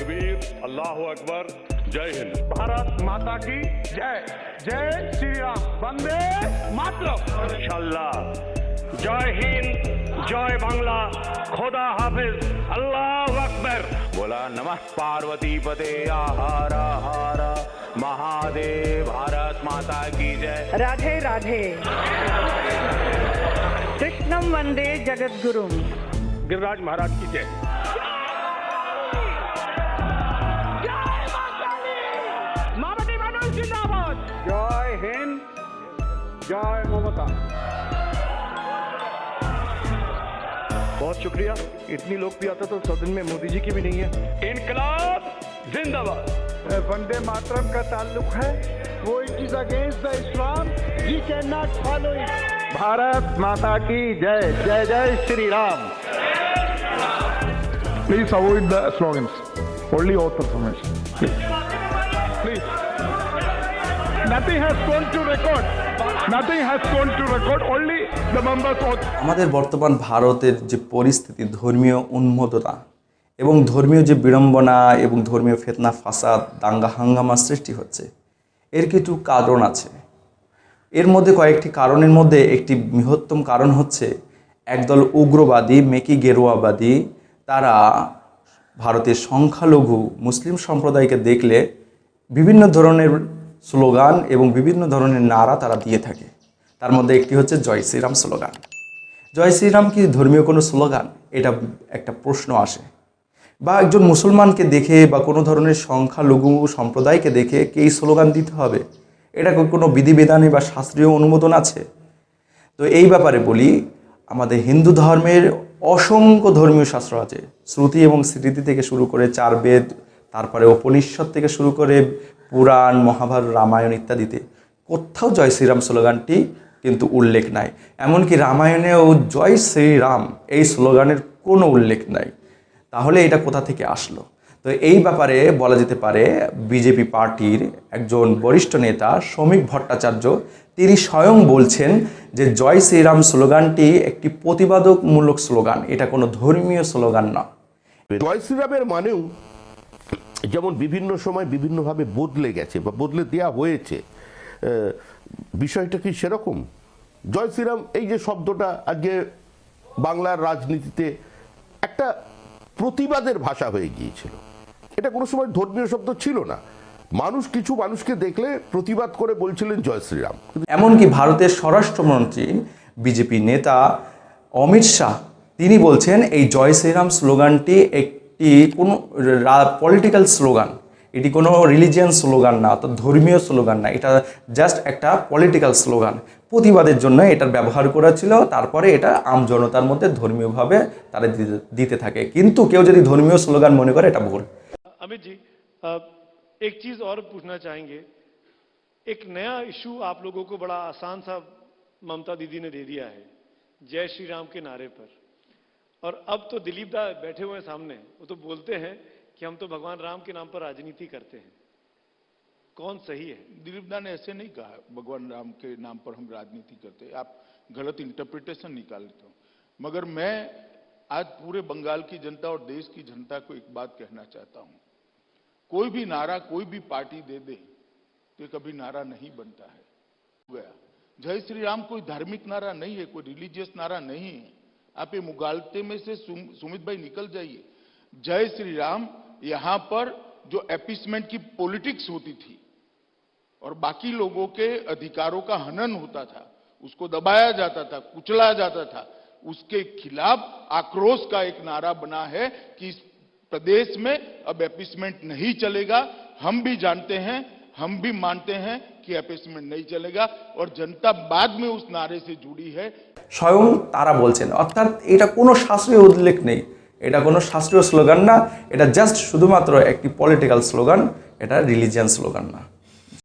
तकबीर अल्लाह अकबर जय हिंद। भारत माता की जय। जय श्री राम वंदे मातरम। इंशाल्लाह। जय हिंद जय बांग्ला। खुदा हाफिज। अल्लाह अकबर। बोला नमः पार्वती पते। आहारा हारा महादेव भारत माता की जय। राधे राधे। कृष्णम वंदे जगत गुरु गिरिराज महाराज की जय। जय ममता बहुत शुक्रिया इतनी लोकप्रियता तो सदन में मोदी जी की भी नहीं है इनकलाब जिंदाबाद वंदे मातरम का ताल्लुक है वो it is against the Islam we can not follow it Bharat माता की जय जय जय Shri Ram Please avoid the slogans. Only oath affirmation. Please. Please. Nothing has gone to record. আমাদের বর্তমান ভারতের যে পরিস্থিতি, ধর্মীয় উন্মত্ততা এবং ধর্মীয় যে বিড়ম্বনা এবং ধর্মীয় ফেতনা, ফাসাদ, দাঙ্গা, হাঙ্গামা সৃষ্টি হচ্ছে, এর কিছু কারণ আছে। এর মধ্যে কয়েকটি কারণের মধ্যে একটি বৃহত্তম কারণ হচ্ছে একদল উগ্রবাদী, মেকি গেরুয়াবাদী, তারা ভারতের সংখ্যালঘু মুসলিম সম্প্রদায়কে দেখলে বিভিন্ন ধরনের স্লোগান এবং বিভিন্ন ধরনের নারা তারা দিয়ে থাকে। তার মধ্যে একটি হচ্ছে জয় শ্রীরাম স্লোগান। জয় শ্রীরাম কি ধর্মীয় কোনো স্লোগান? এটা একটা প্রশ্ন আসে। বা একজন মুসলমানকে দেখে বা কোনো ধরনের সংখ্যালঘু সম্প্রদায়কে দেখে কি স্লোগান দিতে হবে? এটা কোনো বিধিবিধানে বা শাস্ত্রীয় অনুমোদন আছে? তো এই ব্যাপারে বলি, আমাদের হিন্দু ধর্মের অসংখ্য ধর্মীয় শাস্ত্র আছে। শ্রুতি এবং স্মৃতি থেকে শুরু করে চার বেদ তারপরে উপনিষদ থেকে শুরু করে পুরাণ, মহাভারত, রামায়ণ ইত্যাদিতে কোথাও জয় শ্রীরাম স্লোগানটি কিন্তু উল্লেখ নাই। এমনকি রামায়ণেও জয় শ্রীরাম এই স্লোগানের কোনো উল্লেখ নাই। তাহলে এটা কোথা থেকে আসলো? তো এই ব্যাপারে বলা যেতে পারে, বিজেপি পার্টির একজন বরিষ্ঠ নেতা শ্রমিক ভট্টাচার্য, তিনি স্বয়ং বলছেন যে জয় শ্রীরাম স্লোগানটি একটি প্রতিবাদকমূলক স্লোগান, এটা কোনো ধর্মীয় স্লোগান না। জয় শ্রীরামের মানেও যেমন বিভিন্ন সময় বিভিন্নভাবে বদলে গেছে বা বদলে দেওয়া হয়েছে বিষয়টা কি সেরকম? জয় শ্রীরাম, এই যে শব্দটা আজকে বাংলার রাজনীতিতে একটা প্রতিবাদের ভাষা হয়ে গিয়েছিল। এটা কোনো সময় ধর্মীয় শব্দ ছিল না। মানুষ কিছু মানুষকে দেখলে প্রতিবাদ করে বলছিলেন জয় শ্রীরাম। এমনকি ভারতের স্বরাষ্ট্রমন্ত্রী, বিজেপি নেতা অমিত শাহ, তিনি বলছেন, এই জয় শ্রীরাম স্লোগানটি একটি কোনো পলিটিক্যাল স্লোগান এটি কোনো রিলিজিয়ান স্লোগান না অর্থাৎ ধর্মীয় স্লোগান না এটা জাস্ট একটা পলিটিক্যাল স্লোগান প্রতিবাদের জন্য এটার ব্যবহার করা ছিল তারপরে এটা আম জনতার মধ্যে ধর্মীয়ভাবে তারা দিতে- দিতে থাকে কিন্তু কেউ যদি ধর্মীয় স্লোগান মনে করে এটা ভুল अमित जी अ, एक चीज और पूछना चाहेंगे एक नया इशू आप लोगों को बड़ा आसान सा ममता दीदी ने दे दिया है जय श्री राम के नारे पर और अब तो दिलीप दा बैठे हुए हैं सामने, वो तो बोलते हैं कि हम तो भगवान राम के नाम पर राजनीति करते हैं। कौन सही है? दिलीप दा ने ऐसे नहीं कहा, भगवान राम के नाम पर हम राजनीति करते हैं। आप गलत इंटरप्रिटेशन निकालते हो। मगर मैं आज पूरे बंगाल की जनता और देश की जनता को एक बात कहना चाहता हूँ। कोई भी नारा, कोई भी पार्टी दे दे तो कभी नारा नहीं बनता है। गया। जय श्री राम कोई धार्मिक नारा नहीं है, कोई रिलीजियस नारा नहीं है। आप ये मुगालते में से सुम- सुमित भाई निकल जाइए। जय श्री राम, यहाँ पर जो एपिसमेंट की पॉलिटिक्स होती थी और बाकी लोगों के अधिकारों का हनन होता था, उसको दबाया जाता था, कुचला जाता था, उसके खिलाफ आक्रोश का एक नारा बना है कि इस प्रदेश में अब एपिसमेंट नहीं चलेगा। हम भी जानते हैं, हम भी मानते हैं कि एपिसमेंट नहीं चलेगा और जनता बाद में उस नारे से जुड़ी है স্বয়ং তারা বলছেন অর্থাৎ এটা কোনো শাস্ত্রীয় উল্লেখ নেই এটা কোনো শাস্ত্রীয় স্লোগান না এটা জাস্ট শুধুমাত্র একটি পলিটিক্যাল স্লোগান এটা রিলিজিয়ান স্লোগান না